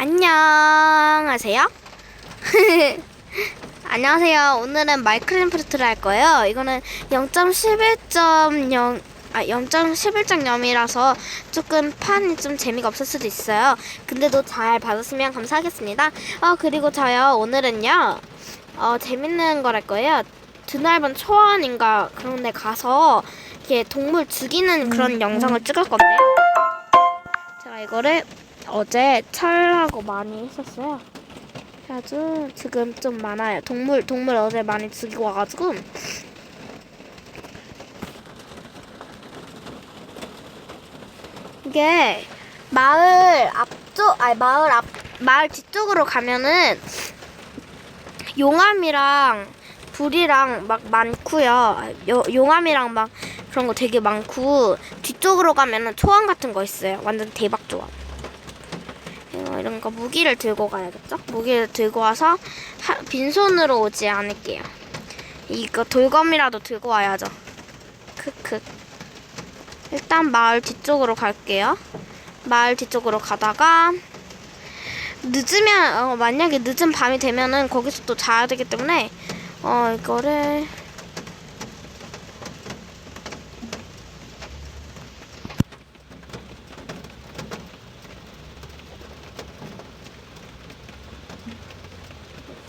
안녕하세요. 안녕하세요. 오늘은 마이크래프트를 할 거예요. 이거는 0.11.0 아, 0.11.0이라서 조금 판이 좀 재미가 없을 수도 있어요. 근데도 잘 받았으면 감사하겠습니다. 어, 그리고 저요, 오늘은요, 어, 재밌는 걸할 거예요. 드넓은 초원인가 그런 데 가서, 이렇게 동물 죽이는 그런 영상을 찍을 건데요. 제가 이거를 어제 철하고 많이 했었어요. 그래가지고 지금 좀 많아요. 동물 동물 어제 많이 죽이고 와가지고 이게 마을 앞쪽 아니 마을 앞 마을 뒤쪽으로 가면은 용암이랑 불이랑 막 많고요. 요, 용암이랑 막 그런 거 되게 많고 뒤쪽으로 가면은 초원 같은 거 있어요. 완전 대박 조합. 어, 이런 거 무기를 들고 가야겠죠? 무기를 들고 와서 하, 빈손으로 오지 않을게요. 이거 돌검이라도 들고 와야죠. 크크. 일단 마을 뒤쪽으로 갈게요. 마을 뒤쪽으로 가다가 늦으면 어, 만약에 늦은 밤이 되면은 거기서 또 자야 되기 때문에 어 이거를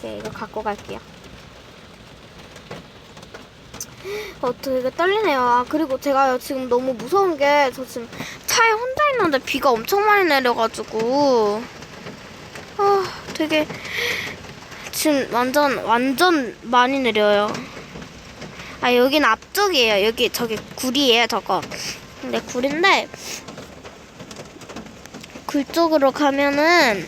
이렇게 이거 갖고 갈게요. 어, 되게 떨리네요. 아, 그리고 제가 지금 너무 무서운 게, 저 지금 차에 혼자 있는데 비가 엄청 많이 내려가지고, 아, 되게, 지금 완전, 완전 많이 내려요. 아, 여기는 앞쪽이에요. 여기, 저기 굴이에요, 저거. 근데 굴인데, 굴 쪽으로 가면은,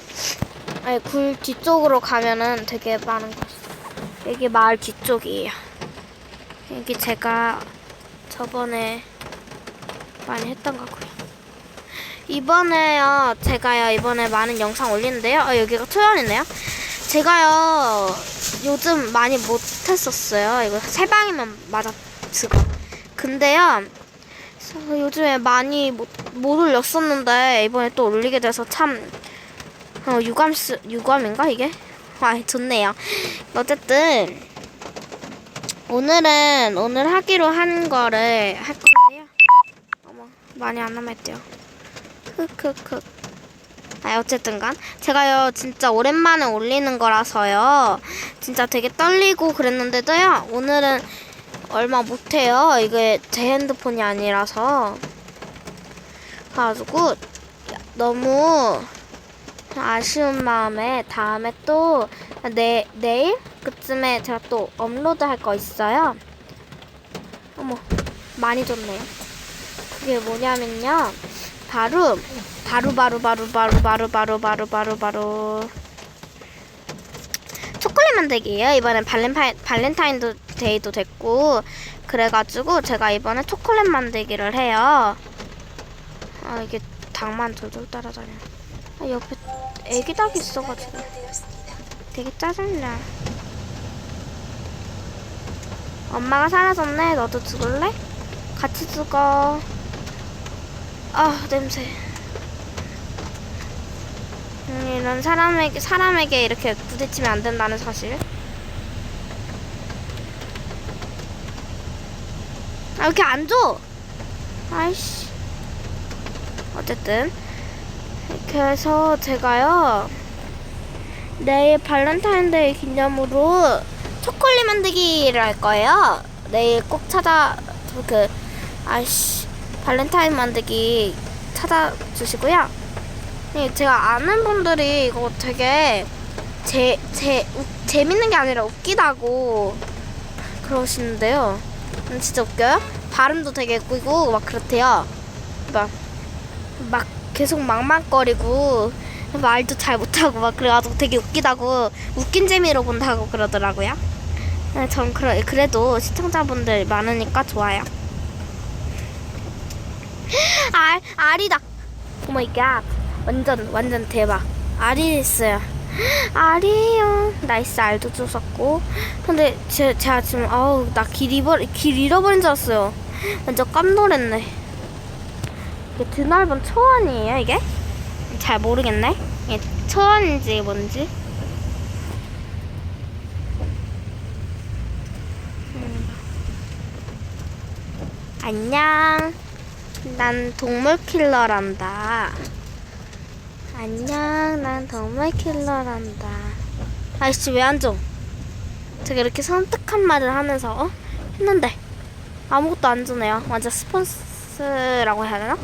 아니, 굴 뒤쪽으로 가면은 되게 많은 거 있어요. 여기 마을 뒤쪽이에요. 여기 제가 저번에 많이 했던 거고요. 이번에요, 제가요, 이번에 많은 영상 올리는데요. 아, 여기가 초연이네요. 제가요, 요즘 많이 못 했었어요. 이거 세 방이면 맞았지가. 근데요, 저 요즘에 많이 못, 못 올렸었는데, 이번에 또 올리게 돼서 참, 어, 유감스, 유감인가, 이게? 아, 좋네요. 어쨌든, 오늘은 오늘 하기로 한 거를 할 건데요. 어머 많이 안 남았대요. 크크크. 아 어쨌든간 제가요 진짜 오랜만에 올리는 거라서요. 진짜 되게 떨리고 그랬는데도요. 오늘은 얼마 못해요. 이게 제 핸드폰이 아니라서. 그래가지고 너무 아쉬운 마음에 다음에 또 내, 내일 그쯤에 제가 또 업로드 할 거 있어요. 어머, 많이 줬네요. 그게 뭐냐면요. 바로, 바로, 바로, 바로, 바로, 바로, 바로, 바로, 바로, 바로. 초콜릿 만들기예요. 이번엔 발렌타인, 발렌타인 데이도 됐고. 그래가지고 제가 이번에 초콜릿 만들기를 해요. 아, 이게 닭만 졸졸 따라다녀. 아, 옆에 애기 닭이 있어가지고. 되게 짜증나. 엄마가 사라졌네. 너도 죽을래? 같이 죽어. 아 냄새. 음, 이런 사람에게 사람에게 이렇게 부딪히면 안 된다는 사실. 아 이렇게 안 줘. 아이씨. 어쨌든 해서 제가요. 내일 발렌타인데이 기념으로 초콜릿 만들기를 할 거예요. 내일 꼭 찾아 그 아씨 발렌타인 만들기 찾아주시고요. 네, 제가 아는 분들이 이거 되게 제, 제, 우, 재밌는 게 아니라 웃기다고 그러시는데요. 음, 진짜 웃겨요? 발음도 되게 웃기고 막 그렇대요. 막, 막 계속 막막거리고 말도 잘 못하고 막 그래가지고 되게 웃기다고 웃긴 재미로 본다고 그러더라고요. 네, 전 그래, 그래도 시청자분들 많으니까 좋아요. 알 알이다. 오마이갓 완전 완전 대박. 알이 있어요. 알이요. 나이스 알도 주셨고. 근데 제, 제가 지금 아우 나 길 잃어버린 줄 알았어요. 완전 깜놀했네. 드넓은 초원이에요 이게? 잘 모르겠네. 이게 초원인지 뭔지. 음. 안녕. 난 동물 킬러란다. 안녕. 난 동물 킬러란다. 아이씨 왜안 줘? 제가 이렇게 선택한 말을 하면서 어? 했는데 아무것도 안 주네요. 완전 스폰스라고 해야 되나?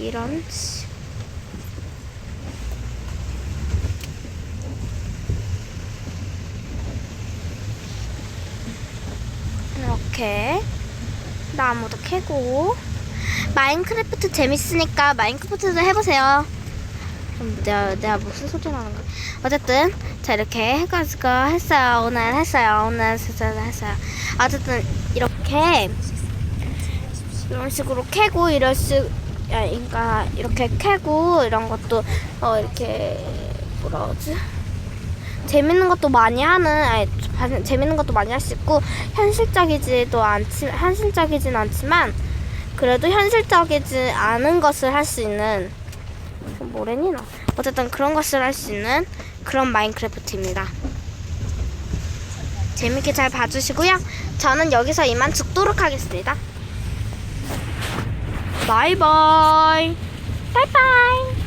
이런 씨. 이렇게 나무도 캐고 마인크래프트 재밌으니까 마인크래프트도 해보세요. 내가 내가 무슨 소리 하는 거야? 어쨌든 자 이렇게 해가지고 했어요. 오늘 했어요. 오늘 진짜 했어요. 어쨌든 이렇게 이런 식으로 캐고 수, 야, 그러니까 이렇게 캐고 이런 것도 어 이렇게 뭐라 그러지? 재밌는 것도 많이 하는, 아니, 바- 재밌는 것도 많이 할 수 있고 현실적이지도 않지, 현실적이진 않지만 그래도 현실적이지 않은 것을 할 수 있는 뭐래니 나? 어쨌든 그런 것을 할 수 있는 그런 마인크래프트입니다. 재밌게 잘 봐주시고요. 저는 여기서 이만 죽도록 하겠습니다. 바이바이. 바이바이.